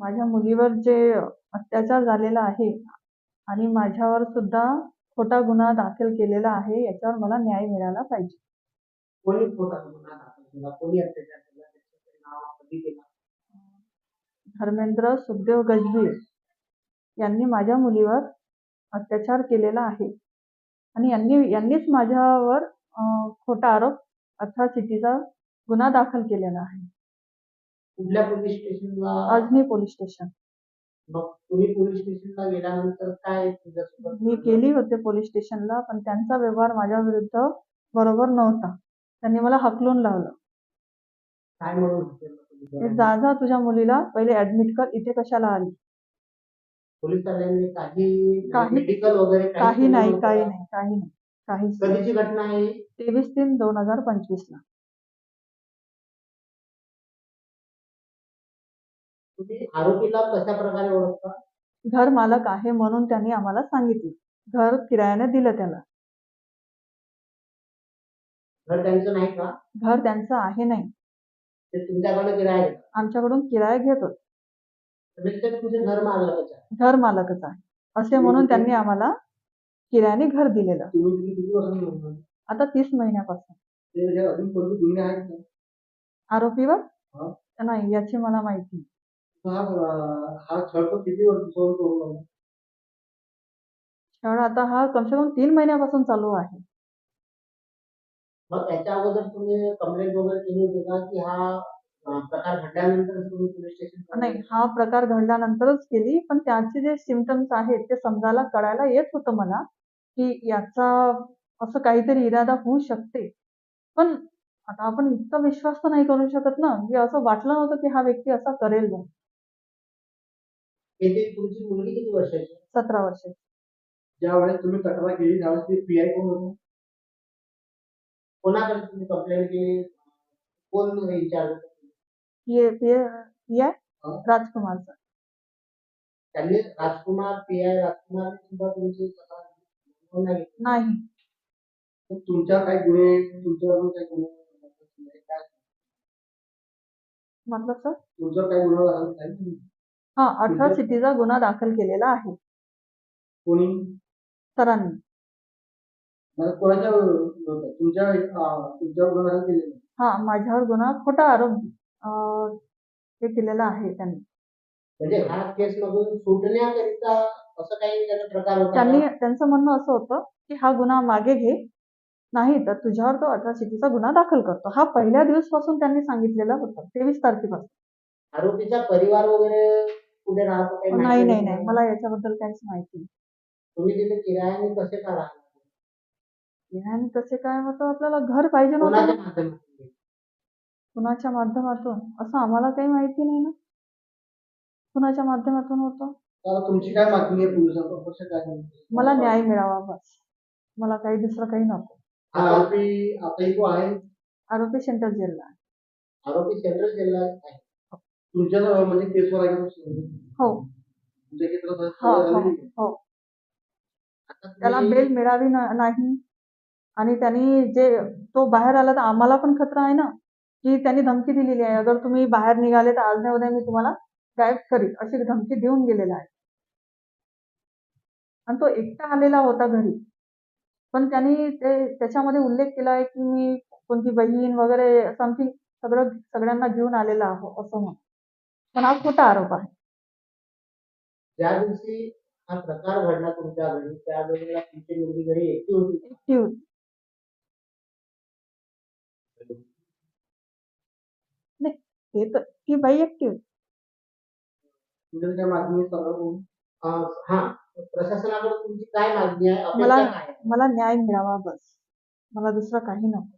माझ्या मुलीवर जे अत्याचार झालेला आहे आणि माझ्यावर सुद्धा खोटा गुन्हा दाखल केलेला आहे याच्यावर मला न्याय मिळाला पाहिजे. कोणी खोटा गुन्हा दाखल केला? कोणी अत्याचार केला? त्याचं नाव कधी केला धर्मेंद्र सुखदेव गजबीर यांनी माझ्या मुलीवर अत्याचार केलेला आहे. आणि यांनी यांनीच माझ्यावर खोटा आरोप अट्रॉसिटीचा गुन्हा दाखल केलेला आहे. कुठल्या पोलीस स्टेशनला अजनी पोलीस स्टेशन मग तुम्ही पोलीस स्टेशनला गेल्यानंतर काय तुझ्यासोबत मी गेली होते पोलीस स्टेशनला पण त्यांचा व्यवहार माझ्या विरुद्ध बरोबर नव्हता त्यांनी मला हकलून लावलं काय म्हणून? जा जा तुझ्या मुलीला पहिले ऍडमिट कर इथे कशाला आली पोलीस वाल्यांनी काही काही- मेडिकल वगैरे काही केलं नाही नव्हतं काही का? नाही काही नाही काहीच नाही. कधीची घटना आहे? तेवीस तीन दोन हजार पंचवीस ला तुम्ही आरोपीला कशा प्रकारे ओळखता? घर मालक आहे म्हणून त्यांनी आम्हाला सांगितलं. घर किरायाने दिलं त्याला. घर त्यांचं नाही का? घर त्यांचं आहे नाही. ते तुमच्याकडे किराया घेतात. आमच्याकडून किराया घेत म्हणजे ते तुझे घर मालकच आहे. घर मालकच आहे. असे म्हणून त्यांनी आम्हाला किरायाने घर दिलेलं. तुम्ही तुम्ही किती वर्ष आता तीस महिन्यापासून. ते अजून कोणते गुन्हे आहेत का? आरोपीवर हा. नाही याची मला माहिती नाही. हा अं, हा छळ तो किती वर्ष सहन करू लागला? कारण आता हा कमसे कम तीन महिन्यापासून चालू आहे. मग याच्या अगोदर तुम्ही कंप्लेंट वगैरे केली होती का की हा अं, प्रकार घडल्यानंतर तुम्ही पोलीस स्टेशन नाही हा प्रकार घडल्यानंतरच केली पण त्याचे जे सिमटम्स आहेत ते समजायला कळायला येत होतं मला की याचा असं काहीतरी इरादा होऊ शकते. पण आता आपण इतका विश्वास तर नाही करू शकत ना की असं वाटलं नव्हतं की हा व्यक्ती असा करेल म्हणून. येथे तुमची मुलगी किती वर्षाची? आहे? सतरा वर्ष ज्या वेळेस तुम्ही तक्रार केली त्यावेळेस ते पी आय कोण होते? कोणाकडे तुम्ही कंप्लेंट केली? कोण आय हा. राजकुमारचा. त्यांनी राजकुमार पी आय राजकुमार सुद्धा तुमची तक्रार नोंद नाही घेतली. नाही. मग तुमच्यावर काही गुन्हे तुमच्यावर काही गुन्हे काय? मतलब सर? तुमच्यावर काही गुन्हा दाखल झाला? हा अट्रॉसिटीचा गुन्हा दाखल केलेला आहे. कोणी? सरांनी. मला कोणाच्या विरोधात? तुमच्या अं, तुमच्यावर गुन्हा दाखल केलेला आहे? हा माझ्यावर गुन्हा खोटा आरोप अं, हे केलेला आहे त्यांनी. म्हणजे ह्या केस मधून सुटण्याकरिता असं काही त्याचा प्रकार होता त्यांनी का? त्यांचं म्हणणं असं होतं की हा गुन्हा मागे घे. नाही तर तुझ्यावर तो अट्रॉसिटीचा गुन्हा दाखल करतो. हा पहिल्या दिवसपासून त्यांनी सांगितलेला होता तेवीस तारखेपासून. आरोपीचा परिवार वगैरे कुठे राहतो काही नाही. नाही नाही? मला याच्याबद्दल काहीच माहिती नाही. तुम्ही तिथे किरायाने कसे का राहणार? आणि तसे काय होतं आपल्याला घर पाहिजे कोणाच्या नव्हतं माध्यमातून? कुणाच्या माध्यमातून? असं आम्हाला काही माहिती नाही ना. कुणाच्या माध्यमातून होतं? तर तुमची काय मागणी आहे पोलिसांकडे कसं काय? मला न्याय मिळावा बस. मला काही दुसरं काही नको. आरोपी आताही तो आहे. आरोपी सेंट्रल जेलला आहे. आरोपी सेंट्रल जेलला आहे. तुमच्या जवळ म्हणजे केसवर आहे का? हो. तुमच्या हो हो झालेली आहे? हो. आता तुम्ही- त्याला बेल मिळावी न- नाही. आणि त्यांनी जे तो बाहेर आला तर आम्हाला पण खतरा आहे ना? की त्यांनी धमकी दिलेली आहे. अगर तुम्ही बाहेर निघाले तर आज नाही उद्या मी तुम्हाला गायब करीन. अशी धमकी देऊन गेलेला आहे. आणि तो एकटा आलेला होता घरी. पण त्यांनी ते त्याच्यामध्ये उल्लेख केला आहे की मी कोणती बहीण वगैरे समथिंग सगळं सगळ्यांना घेऊन आलेला आहो असं म्हणून. पण हा खोटा आरोप आहे. ज्या दिवशी हा प्रकार घडला तुमच्या घरी त्यावेळेला तुमची मुलगी घरी एकटी होती? एकटी होती. ते तर ती बाई एकटी होती. तुमच्या मागणी सर्व हा प्रशासनाकडे तुमची काय मागणी आहे? मला अपेक्षा काय आहे? मला न्याय मिळावा बस. मला दुसरं काही नको.